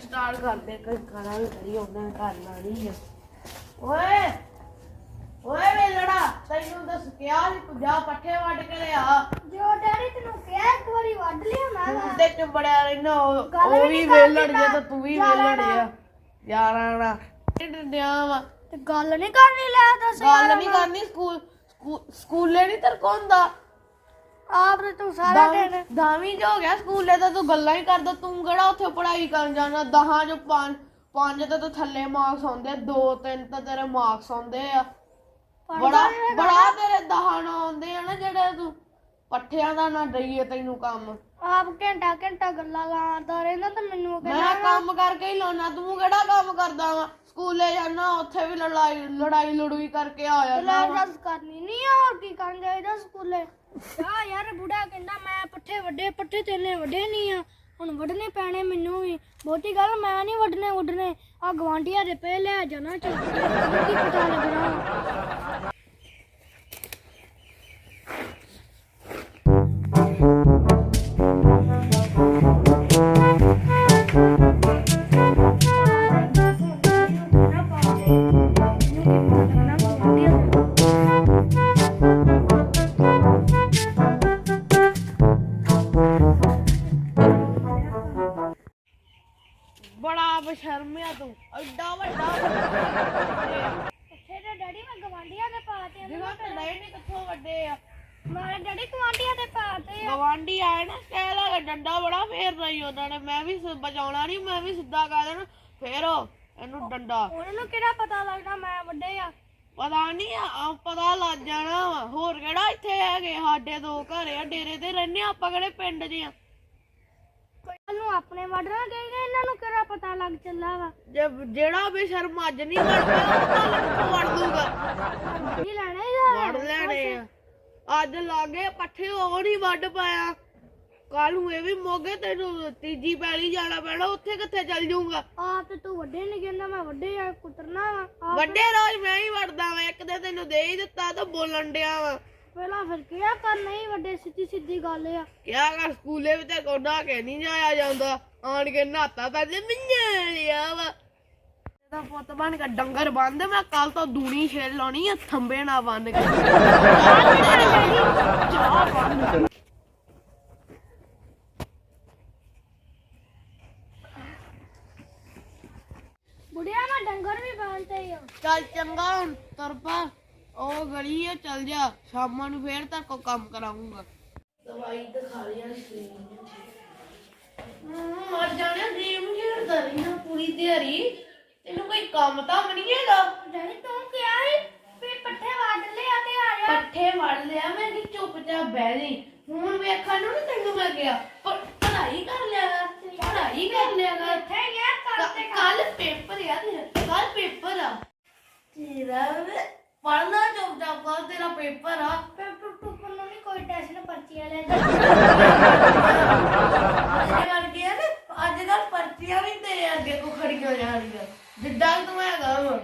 Start ਕਰਦੇ ਕੋਈ ਕਰਾਂ ਵੀ ਕਰੀ ਉਹਨਾਂ ਕਰਨਾ ਨਹੀਂ ਹੈ ਓਏ ਓਏ ਵੇਲੜਾ ਤੈਨੂੰ ਦੱਸ ਕਿਹਾ ਸੀ ਤੂੰ ਜਾ ਪੱਠੇ ਵੱਢ ਕੇ ਲਿਆ। ਜੋ ਡੈਡੀ ਤੈਨੂੰ ਕਿਹਾ ਇੱਕ ਵਾਰੀ ਵੱਢ ਲਿਆ ਮੈਂ ਤੂੰ। ਤੇ ਚੁੰਬੜਿਆ ਰਹਿਣਾ ਉਹ ਗੱਲ ਉਹ ਵੀ ਵੇਲੜ ਕਰਦੀ ਜੇ ਤਾਂ ਤੂੰ ਵੀ ਯਾਰਾਂ ਵੇਲੜ ਨਾਲ। ਆ ਯਾਰਾਂ ਨਾ ਡਿਆ ਵਾ। ਤੇ ਗੱਲ ਨਹੀਂ ਕਰਨੀ ਲੈ ਦੱਸ ਗੱਲ ਨਹੀਂ ਕਰਨੀ ਸਕੂਲ ਸਕੂ- ਸਕੂਲੇ ਨਹੀਂ ਤੇਰੇ ਕੋਲ ਹੁੰਦਾ। ਆਪ ਤੇ ਤੂੰ ਸਾਰਾ ਦਿਨ ਦਾਵੀਂ ਜੋ ਹੋ ਗਿਆ ਸਕੂਲੇ ਤਾਂ ਤੂੰ ਗੱਲਾਂ ਹੀ ਕਰਦਾ ਤੂੰ ਕਿਹੜਾ ਉੱਥੇ ਪੜ੍ਹਾਈ ਕਰਨ ਜਾਣਾ? ਦਹਾਂ ਜੋ ਪੰਜ ਪੰਜ ਤਾਂ ਤੂੰ ਥੱਲੇ ਮਾਰਕਸ ਆਉਂਦੇ ਦੋ ਤਿੰਨ ਤਾਂ ਤੇਰੇ ਮਾਰਕਸ ਆਉਂਦੇ ਆ। ਬੜਾ ਬੜਾ ਤੇਰੇ ਦਹਾਂ ਨਾ ਆਉਂਦੇ ਆ ਨਾ ਜਿਹੜੇ ਤੂੰ ਪੱਠਿਆਂ ਦਾ ਨਾ ਦਈਏ ਤੈਨੂੰ ਕੰਮ। ਆਪ ਘੰਟਾ ਘੰਟਾ ਗੱਲਾਂ ਕਰਦਾ ਰਹਿੰਦਾ ਤੇ ਮੈਨੂੰ ਕਹਿੰਦਾ ਮੈਂ ਕੰਮ ਕਰਕੇ ਹੀ ਲਾਉਣਾ ਤੂੰ ਕਿਹੜਾ ਕੰਮ ਕਰਦਾ ਵਾ? ਸਕੂਲੇ ਜਾਣਾ ਉੱਥੇ ਵੀ ਲੜਾਈ ਲੜਾਈ ਲੜੂਈ ਕਰਕੇ ਆ ਜਾਂਦਾ ਵਾਂ। ਦੱਸ ਕਰਨੀ ਨਹੀਂ ਆ ਹੋਰ ਕੀ ਕਰਨ ਜਾਈਦਾ ਸਕੂਲੇ? ਆ ਯਾਰ ਬੁੜਾ ਕਹਿੰਦਾ ਮੈਂ ਪੱਠੇ ਵੱਡੇ ਪੱਠੇ ਤੇਨੇ ਵੱਡੇ ਨਹੀਂ ਆ। ਹੁਣ ਵੱਢਣੇ ਪੈਣੇ ਮੈਨੂੰ ਵੀ। ਬਹੁਤੀ ਗੱਲ ਮੈਂ ਨਹੀਂ ਵੱਢਣੇ ਵੱਢਣੇ ਆ ਗਵਾਂਢੀਆਂ ਦੇ ਪੇ ਲੈ ਜਾਣਾ ਚੱਲ। ਕੀ ਪਤਾ ਲੱਗਣਾ। ਬੜਾ ਬਸ਼ਰਮਿਆ ਤੂੰ। ਐਡਾ ਵੱਡਾ ਪੱਠੇ ਤੇ ਡੈਡੀ ਮੈਂ ਗਵਾਂਢੀਆਂ ਦੇ ਪਾਤੇ ਜਿਹੜਾ ਤੇ ਨਹੀਂ ਨੀ ਕਿੱਥੋਂ ਵੱਡੇ ਆ। ਮਾਰੇ ਡੈਡੀ ਗਵਾਂਢੀਆਂ ਦੇ ਪਾਤੇ ਆ। ਗਵਾਂਢੀ ਆਏ ਨਾ ਕਹਿਦਾ ਡੰਡਾ ਬੜਾ ਫੇਰ ਰਹੀ ਉਹਨਾਂ ਨੇ। ਮੈਂ ਵੀ ਸ- ਬਚਾਉਣਾ ਨਹੀਂ ਮੈਂ ਵੀ ਸਿੱਧਾ ਕਰ ਦੇਣਾ ਫੇਰੋ ਇਹਨੂੰ ਡੰਡਾ। ਉਹਨਾਂ ਨੂੰ ਕਿਹੜਾ ਪਤਾ ਲੱਗਦਾ ਮੈਂ ਵੱਡੇ ਆ? ਪਤਾ ਨਹੀਂ ਆ ਪਤਾ ਲੱਗ ਜਾਣਾ ਵਾ। ਹੋਰ ਕਿਹੜਾ ਇੱਥੇ ਹੈਗੇ ਸਾਡੇ ਦੋ ਘਰ ਆ ਡੇਰੇ ਤੇ ਰਹਿੰਦੇ ਆ, ਆਪਾਂ ਕਿਹੜੇ ਪਿੰਡ 'ਚ ਆ? ਕੋਈ ਨੂੰ ਆਪਣੇ ਵੱਢਣਾ ਦੇਗਾ ਇਹਨਾਂ ਨੂੰ ਕਿਹੜਾ ਪਤਾ ਲੱਗ ਚੱਲਾ ਵਾ? ਜੇ ਜਿਹੜਾ ਬੇਸ਼ਰਮ ਅੱਜ ਨਹੀਂ ਵੜਦਾ ਉਹ ਵੜ ਦੂਗਾ। ਕੀ ਲੈਣਾ ਇਹਦਾ? ਵੜ ਲੈਣੇ ਆ। ਅੱਜ ਲਾਗੇ ਪੱਠੇ ਉਹ ਨਹੀਂ ਵੱਢ ਪਾਇਆ। ਕੱਲ ਨੂੰ ਇਹ ਵੀ ਮੋਗੇ ਤੈਨੂੰ ਤੀਜੀ ਪੈਲੀ ਜਾਣਾ ਪੈਣਾ ਉੱਥੇ ਕਿੱਥੇ ਚੱਲ ਜਾਊਗਾ? ਆਪ ਤੇ ਤੂੰ ਵੱਡੇ ਨਹੀਂ ਕਹਿੰਦਾ ਮੈਂ ਵੱਡੇ ਆ ਕੁੱਤਰਨਾ ਵੱਡੇ ਰੋਜ਼ ਮੈਂ ਹੀ ਵੜਦਾ ਵਾਂ ਇੱਕ ਦੇ ਤੈਨੂੰ ਦੇ ਹੀ ਦਿੱਤਾ ਤਾਂ ਬੋਲਣ ਡਿਆ ਵਾ। ਪਹਿਲਾਂ ਫਿਰ ਕਿਹਾ ਕਰ ਨਹੀਂ ਵੱਡੇ ਸਿੱਧੀ ਸਿੱਧੀ ਗੱਲ ਆ। ਕਿਆ ਕਰ ਸਕੂਲੇ ਵਿੱਚ ਕੋ ਨਹਾ ਕੇ ਨਹੀਂ ਜਾਇਆ ਜਾਂਦਾ। ਆਣ ਕੇ ਨਹਾਤਾ ਤਾਂ ਜੇ ਮਿੰਨੇ ਲਿਆ ਵਾ। ਇਹਦਾ ਪੁੱਤ ਬਣ ਕੇ ਡੰਗਰ ਬੰਦ ਮੈਂ ਕੱਲ ਤੋਂ ਦੂਣੀ ਛੇੜ ਲਾਉਣੀ ਆ ਥੰਬੇ ਨਾ ਬੰਨ ਕੇ। ਬੁੜਿਆ ਮੈਂ ਡੰਗਰ ਵੀ ਬਾਂਧਤੇ ਆ। ਚੱਲ ਚੰਗਾ ਹੁਣ ਤਰਪਾ ਉਹ ਗਲੀ ਆ ਚੱਲ ਜਾ। ਸ਼ਾਮਾਂ ਨੂੰ ਫੇਰ ਤੱਕ ਕੋ ਕੰਮ ਕਰਾਉਂਗਾ। ਦਵਾਈ ਤਾਂ ਖਾ ਲਿਆ ਸੀ ਮਰ ਜਾਣਾ ਗੇਮ ਖੇਡਦਾ ਰਹੀ ਨਾ ਪੂਰੀ ਦਿਹਾੜੀ ਤੈਨੂੰ ਕੋਈ ਕੰਮ ਤਾਂ ਨਹੀਂ ਹੈਗਾ? ਡੈਡੀ ਤੂੰ ਕਿਹਾ ਸੀ? ਵੀ ਪੱਠੇ ਵੱਢ ਲਿਆ ਤੇ ਆ ਜਾ। ਪੱਠੇ ਵੜ ਲਿਆ ਮੈਂ ਕਿ ਚੁੱਪਚਾਪ ਬਹਿ ਗਈ ਹੁਣ ਵੇਖਣ ਨੂੰ ਨੀ ਤੈਨੂੰ ਮੈਂ ਗਿਆ ਪਰ ਪੜ੍ਹਾਈ ਕਰ ਲਿਆ ਪੜ੍ਹਾਈ ਕਰ ਲਿਆ ਇੱਥੇ ਗਿਆ ਤੇ ਕੱਲ ਪੇਪਰ ਆ ਤੇਰਾ ਕੱਲ ਪੇਪਰ ਆ। ਤੇਰਾ ਪੜਨਾ ਚੁੱਪਚਾਪ ਕਰ ਤੇਰਾ ਪੇਪਰ ਆ। ਪੇਪਰ ਟੁੱਪਰ ਨੂੰ ਨਹੀਂ ਕੋਈ ਟੈਸ਼ਨ ਪਰਚੀਆਂ ਲੈ ਜਾ ਇਹ ਕਰਕੇ ਯਾਰ ਅੱਜ ਕੱਲ ਪਰਚੀਆਂ ਵੀ ਤੇਰੇ ਅੱਗੇ ਕੋ ਖੜੀ ਹੋ ਜਾਣਗੀਆਂ ਜਿੱਦਾਂ ਤੂੰ ਹੈਗਾ ਵਾ।